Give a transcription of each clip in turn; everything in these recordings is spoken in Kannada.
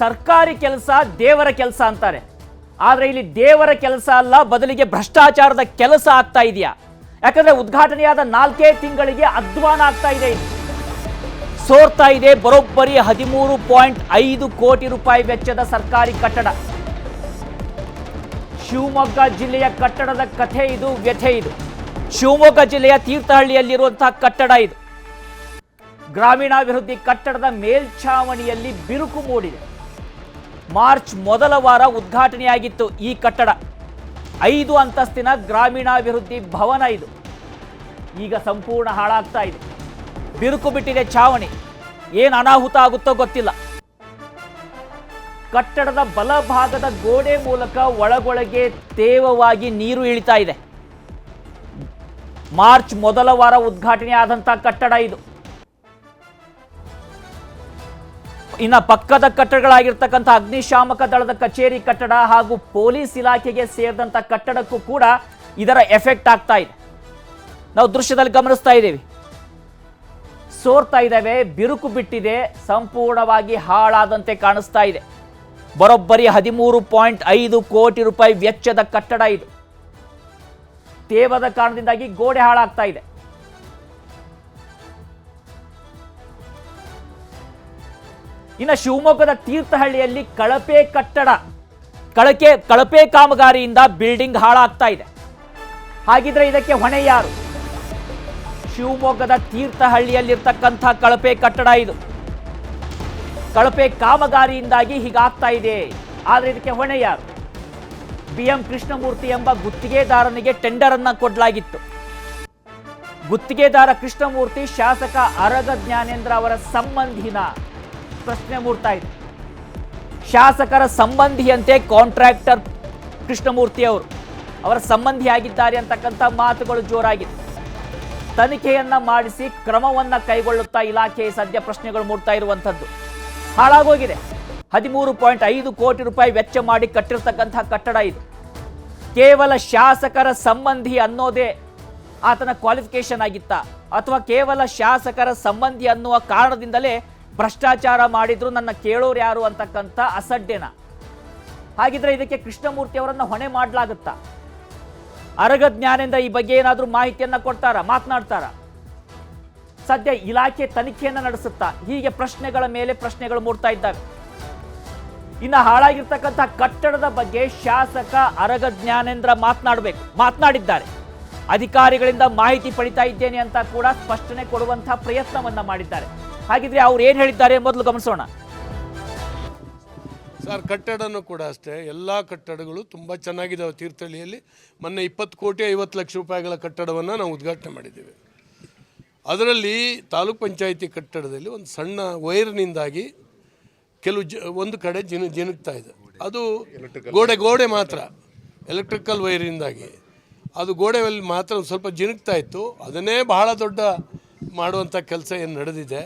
ಸರ್ಕಾರಿ ಕೆಲಸ ದೇವರ ಕೆಲಸ ಅಂತಾರೆ. ಆದರೆ ಇಲ್ಲಿ ದೇವರ ಕೆಲಸ ಅಲ್ಲ, ಬದಲಿಗೆ ಭ್ರಷ್ಟಾಚಾರದ ಕೆಲಸ ಆಗ್ತಾ ಇದೆಯಾ? ಯಾಕಂದ್ರೆ ಉದ್ಘಾಟನೆಯಾದ ನಾಲ್ಕೇ ತಿಂಗಳಿಗೆ ಅಧ್ವಾನ ಆಗ್ತಾ ಇದೆ ಸೋರ್ತಾ ಇದೆ ಬರೋಬ್ಬರಿ ಹದಿಮೂರು ಪಾಯಿಂಟ್ ಐದು ಕೋಟಿ ರೂಪಾಯಿ ವೆಚ್ಚದ ಸರ್ಕಾರಿ ಕಟ್ಟಡ. ಶಿವಮೊಗ್ಗ ಜಿಲ್ಲೆಯ ಕಟ್ಟಡದ ಕಥೆ ಇದು, ವ್ಯಥೆ ಇದು. ಶಿವಮೊಗ್ಗ ಜಿಲ್ಲೆಯ ತೀರ್ಥಹಳ್ಳಿಯಲ್ಲಿರುವಂತಹ ಕಟ್ಟಡ ಇದು. ಗ್ರಾಮೀಣಾಭಿವೃದ್ಧಿ ಕಟ್ಟಡದ ಮೇಲ್ಛಾವಣಿಯಲ್ಲಿ ಬಿರುಕು ಮೂಡಿದೆ. ಮಾರ್ಚ್ ಮೊದಲ ವಾರ ಉದ್ಘಾಟನೆಯಾಗಿತ್ತು ಈ ಕಟ್ಟಡ. ಐದು ಅಂತಸ್ತಿನ ಗ್ರಾಮೀಣಾಭಿವೃದ್ಧಿ ಭವನ ಇದು. ಈಗ ಸಂಪೂರ್ಣ ಹಾಳಾಗ್ತಾ ಇದೆ. ಬಿರುಕು ಬಿಟ್ಟಿದೆ ಛಾವಣಿ. ಏನು ಅನಾಹುತ ಆಗುತ್ತೋ ಗೊತ್ತಿಲ್ಲ. ಕಟ್ಟಡದ ಬಲಭಾಗದ ಗೋಡೆ ಮೂಲಕ ಒಳಗೊಳಗೆ ತೇವವಾಗಿ ನೀರು ಇಳಿತಾ ಇದೆ. ಮಾರ್ಚ್ ಮೊದಲ ವಾರ ಉದ್ಘಾಟನೆ ಆದಂತಹ ಕಟ್ಟಡ ಇದು. ಇನ್ನ ಪಕ್ಕದ ಕಟ್ಟಡಗಳಾಗಿರ್ತಕ್ಕಂಥ ಅಗ್ನಿಶಾಮಕ ದಳದ ಕಚೇರಿ ಕಟ್ಟಡ ಹಾಗೂ ಪೊಲೀಸ್ ಇಲಾಖೆಗೆ ಸೇರಿದಂಥ ಕಟ್ಟಡಕ್ಕೂ ಕೂಡ ಇದರ ಎಫೆಕ್ಟ್ ಆಗ್ತಾ ಇದೆ. ನಾವು ದೃಶ್ಯದಲ್ಲಿ ಗಮನಿಸ್ತಾ ಇದ್ದೀವಿ. ಸೋರ್ತಾ ಇದ್ದಾವೆ, ಬಿರುಕು ಬಿಟ್ಟಿದೆ, ಸಂಪೂರ್ಣವಾಗಿ ಹಾಳಾದಂತೆ ಕಾಣಿಸ್ತಾ ಇದೆ. ಬರೋಬ್ಬರಿ ಹದಿಮೂರು ಪಾಯಿಂಟ್ ಐದು ಕೋಟಿ ರೂಪಾಯಿ ವೆಚ್ಚದ ಕಟ್ಟಡ ಇದು. ತೇವದ ಕಾರಣದಿಂದಾಗಿ ಗೋಡೆ ಹಾಳಾಗ್ತಾ ಇದೆ. ಇನ್ನು ಶಿವಮೊಗ್ಗದ ತೀರ್ಥಹಳ್ಳಿಯಲ್ಲಿ ಕಳಪೆ ಕಟ್ಟಡ, ಕಳಕೆ, ಕಳಪೆ ಕಾಮಗಾರಿಯಿಂದ ಬಿಲ್ಡಿಂಗ್ ಹಾಳಾಗ್ತಾ ಇದೆ. ಹಾಗಿದ್ರೆ ಇದಕ್ಕೆ ಹೊಣೆ ಯಾರು? ಶಿವಮೊಗ್ಗದ ತೀರ್ಥಹಳ್ಳಿಯಲ್ಲಿರ್ತಕ್ಕಂಥ ಕಳಪೆ ಕಟ್ಟಡ ಇದು. ಕಳಪೆ ಕಾಮಗಾರಿಯಿಂದಾಗಿ ಹೀಗಾಗ್ತಾ ಇದೆ. ಆದರೆ ಇದಕ್ಕೆ ಹೊಣೆ ಯಾರು? ಬಿ ಎಂ ಕೃಷ್ಣಮೂರ್ತಿ ಎಂಬ ಗುತ್ತಿಗೆದಾರನಿಗೆ ಟೆಂಡರ್ ಅನ್ನ ಕೊಡಲಾಗಿತ್ತು. ಗುತ್ತಿಗೆದಾರ ಕೃಷ್ಣಮೂರ್ತಿ, ಶಾಸಕ ಅರಗ ಜ್ಞಾನೇಂದ್ರ ಅವರ ಸಂಬಂಧಿನ ಪ್ರಶ್ನೆ ಮೂಡ್ತಾ ಇದೆ. ಶಾಸಕರ ಸಂಬಂಧಿಯಂತೆ ಕಾಂಟ್ರಾಕ್ಟರ್ ಕೃಷ್ಣಮೂರ್ತಿ ಅವರು, ಅವರ ಸಂಬಂಧಿಯಾಗಿದ್ದಾರೆ ಅಂತಕ್ಕಂಥ ಮಾತುಗಳು ಜೋರಾಗಿದೆ. ತನಿಖೆಯನ್ನ ಮಾಡಿಸಿ ಕ್ರಮವನ್ನ ಕೈಗೊಳ್ಳುತ್ತಾ ಇಲಾಖೆ ಸದ್ಯ ಪ್ರಶ್ನೆಗಳು ಮೂಡ್ತಾ ಇರುವಂಥದ್ದು. ಹಾಳಾಗೋಗಿದೆ. ಹದಿಮೂರು ಪಾಯಿಂಟ್ ಐದು ಕೋಟಿ ರೂಪಾಯಿ ವೆಚ್ಚ ಮಾಡಿ ಕಟ್ಟಿರ್ತಕ್ಕಂತಹ ಕಟ್ಟಡ ಇದು. ಕೇವಲ ಶಾಸಕರ ಸಂಬಂಧಿ ಅನ್ನೋದೇ ಆತನ ಕ್ವಾಲಿಫಿಕೇಶನ್ ಆಗಿತ್ತ, ಅಥವಾ ಕೇವಲ ಶಾಸಕರ ಸಂಬಂಧಿ ಅನ್ನುವ ಕಾರಣದಿಂದಲೇ ಭ್ರಷ್ಟಾಚಾರ ಮಾಡಿದ್ರು ನನ್ನ ಕೇಳೋರು ಯಾರು ಅಂತಕ್ಕಂಥ ಅಸಡ್ಡೆನ. ಹಾಗಿದ್ರೆ ಇದಕ್ಕೆ ಕೃಷ್ಣಮೂರ್ತಿ ಅವರನ್ನು ಹೊಣೆ ಮಾಡಲಾಗುತ್ತಾ? ಅರಗ ಜ್ಞಾನೇಂದ್ರ ಈ ಬಗ್ಗೆ ಏನಾದರೂ ಮಾಹಿತಿಯನ್ನ ಕೊಡ್ತಾರ? ಮಾತನಾಡ್ತಾರ? ಸದ್ಯ ಇಲಾಖೆ ತನಿಖೆಯನ್ನು ನಡೆಸುತ್ತಾ? ಹೀಗೆ ಪ್ರಶ್ನೆಗಳ ಮೇಲೆ ಪ್ರಶ್ನೆಗಳು ಮೂಡ್ತಾ ಇದ್ದಾವೆ. ಇನ್ನು ಹಾಳಾಗಿರ್ತಕ್ಕಂಥ ಕಟ್ಟಡದ ಬಗ್ಗೆ ಶಾಸಕ ಅರಗ ಜ್ಞಾನೇಂದ್ರ ಮಾತನಾಡಬೇಕು. ಮಾತನಾಡಿದ್ದಾರೆ. ಅಧಿಕಾರಿಗಳಿಂದ ಮಾಹಿತಿ ಪಡಿತಾ ಇದ್ದೇನೆ ಅಂತ ಕೂಡ ಸ್ಪಷ್ಟನೆ ಕೊಡುವಂತಹ ಪ್ರಯತ್ನವನ್ನ ಮಾಡಿದ್ದಾರೆ. ಹಾಗಿದ್ರೆ ಅವ್ರು ಏನ್ ಹೇಳಿದ್ದಾರೆ ಮೊದಲು ಗಮನಿಸೋಣ. ಸರ್ ಕಟ್ಟಡನೂ ಕೂಡ ಅಷ್ಟೇ. ಎಲ್ಲ ಕಟ್ಟಡಗಳು ತುಂಬ ಚೆನ್ನಾಗಿದ್ದಾವೆ ತೀರ್ಥಹಳ್ಳಿಯಲ್ಲಿ. ಮೊನ್ನೆ ಇಪ್ಪತ್ತು ಕೋಟಿ ಐವತ್ತು ಲಕ್ಷ ರೂಪಾಯಿಗಳ ಕಟ್ಟಡವನ್ನು ನಾವು ಉದ್ಘಾಟನೆ ಮಾಡಿದ್ದೇವೆ. ಅದರಲ್ಲಿ ತಾಲೂಕ್ ಪಂಚಾಯಿತಿ ಕಟ್ಟಡದಲ್ಲಿ ಒಂದು ಸಣ್ಣ ವೈರ್ನಿಂದಾಗಿ ಕೆಲವು ಜ ಒಂದು ಕಡೆ ಜಿನ ಜಿನುಗ್ತಾ ಇದೆ. ಅದು ಗೋಡೆ ಗೋಡೆ ಮಾತ್ರ. ಎಲೆಕ್ಟ್ರಿಕಲ್ ವೈರಿಂದಾಗಿ ಅದು ಗೋಡೆಯಲ್ಲಿ ಮಾತ್ರ ಒಂದು ಸ್ವಲ್ಪ ಜಿನುಗ್ತಾ ಇತ್ತು. ಅದನ್ನೇ ಬಹಳ ದೊಡ್ಡ ಮಾಡುವಂಥ ಕೆಲಸ ಏನು ನಡೆದಿದೆ.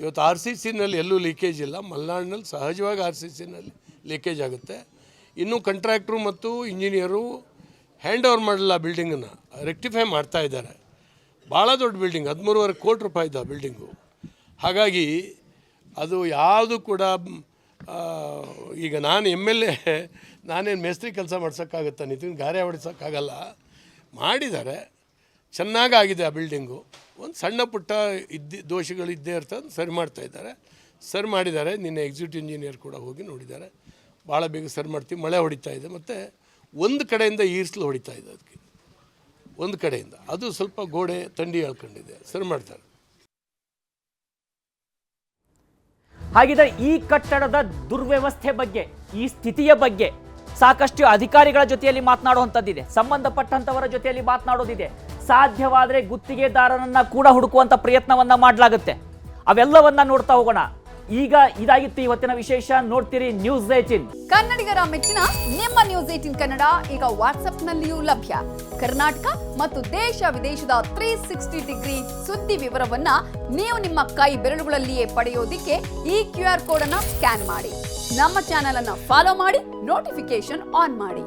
ಇವತ್ತು ಆರ್ ಸಿ ಸಿನಲ್ಲಿ ಎಲ್ಲೂ ಲೀಕೇಜ್ ಇಲ್ಲ. ಮಲೆನಾಡಿನಲ್ಲಿ ಸಹಜವಾಗಿ ಆರ್ ಸಿ ಸಿನಲ್ಲಿ ಲೀಕೇಜ್ ಆಗುತ್ತೆ. ಇನ್ನೂ ಕಾಂಟ್ರಾಕ್ಟ್ರು ಮತ್ತು ಇಂಜಿನಿಯರು ಹ್ಯಾಂಡ್ ಓವರ್ ಮಾಡಲ್ಲ ಬಿಲ್ಡಿಂಗನ್ನು ರೆಕ್ಟಿಫೈ ಮಾಡ್ತಾ ಇದ್ದಾರೆ. ಭಾಳ ದೊಡ್ಡ ಬಿಲ್ಡಿಂಗ್ ಹದಿಮೂರುವರೆ ಕೋಟಿ ರೂಪಾಯಿ ಇದ್ದಾವೆ ಬಿಲ್ಡಿಂಗು ಹಾಗಾಗಿ ಅದು ಯಾವುದು ಕೂಡ ಈಗ ನಾನು ಎಂ ಎಲ್ ಎ ನಾನೇನು ಮೇಸ್ತ್ರಿ ಕೆಲಸ ಮಾಡ್ಸೋಕ್ಕಾಗುತ್ತೆ ನಿತಿನ್? ಗಾರೆ ಹೊಡಿಸೋಕ್ಕಾಗಲ್ಲ ಮಾಡಿದ್ದಾರೆ. ಚೆನ್ನಾಗಾಗಿದೆ ಆ ಬಿಲ್ಡಿಂಗು. ಒಂದು ಸಣ್ಣ ಪುಟ್ಟ ಇದ್ದಿ, ದೋಷಗಳು ಇದ್ದೇ ಇರ್ತದೆ ಸರಿ ಮಾಡ್ತಾ ಇದ್ದಾರೆ. ಸರಿ ಮಾಡಿದ್ದಾರೆ. ನಿನ್ನೆ ಎಕ್ಸಿಕ್ಯೂಟಿವ್ ಇಂಜಿನಿಯರ್ ಕೂಡ ಹೋಗಿ ನೋಡಿದ್ದಾರೆ. ಭಾಳ ಬೇಗ ಸರಿ ಮಾಡ್ತೀವಿ. ಮಳೆ ಹೊಡಿತಾ ಇದೆ. ಮತ್ತು ಒಂದು ಕಡೆಯಿಂದ ಈರ್ಸ್ಲು ಹೊಡಿತಾ ಇದೆ ಅದಕ್ಕೆ. ಒಂದು ಕಡೆಯಿಂದ. ಅದು ಸ್ವಲ್ಪ ಗೋಡೆ ತಂಡಿ ಹೇಳ್ಕೊಂಡಿದೆ. ಸರಿ ಮಾಡ್ತಾರೆ. ಹಾಗಿದ್ರೆ ಈ ಕಟ್ಟಡದ ದುರ್ವ್ಯವಸ್ಥೆ ಬಗ್ಗೆ, ಈ ಸ್ಥಿತಿಯ ಬಗ್ಗೆ ಸಾಕಷ್ಟು ಅಧಿಕಾರಿಗಳ ಜೊತೆಯಲ್ಲಿ ಮಾತನಾಡುವಂಥದ್ದಿದೆ. ಸಂಬಂಧಪಟ್ಟಂಥವರ ಜೊತೆಯಲ್ಲಿ ಮಾತನಾಡೋದಿದೆ. ಸಾಧ್ಯವಾದರೆ ಗುತ್ತಿಗೆದಾರನನ್ನ ಕೂಡ ಹುಡುಕುವಂಥ ಪ್ರಯತ್ನವನ್ನ ಮಾಡಲಾಗುತ್ತೆ. ಅವೆಲ್ಲವನ್ನ ನೋಡ್ತಾ ಹೋಗೋಣ. ಈಗ ಇದಾಗಿತ್ತು ಇವತ್ತಿನ ವಿಶೇಷ. ನೋಡ್ತೀರಿ ನ್ಯೂಸ್ ಏಟಿನ್ ಕನ್ನಡಿಗರ ಮೆಚ್ಚಿನ ನಿಮ್ಮ ನ್ಯೂಸ್ ಏಟಿನ್ ಕನ್ನಡ ಈಗ ವಾಟ್ಸ್ಆಪ್ನಲ್ಲಿಯೂ ಲಭ್ಯ. ಕರ್ನಾಟಕ ಮತ್ತು ದೇಶ ವಿದೇಶದ ತ್ರೀ ಸಿಕ್ಸ್ಟಿ ಡಿಗ್ರಿ ಸುದ್ದಿ ವಿವರವನ್ನ ನೀವು ನಿಮ್ಮ ಕೈ ಬೆರಳುಗಳಲ್ಲಿಯೇ ಪಡೆಯೋದಿಕ್ಕೆ ಈ ಕ್ಯೂ ಆರ್ ಕೋಡ್ ಅನ್ನ ಸ್ಕ್ಯಾನ್ ಮಾಡಿ. ನಮ್ಮ ಚಾನೆಲ್ ಅನ್ನ ಫಾಲೋ ಮಾಡಿ ನೋಟಿಫಿಕೇಶನ್ ಆನ್ ಮಾಡಿ.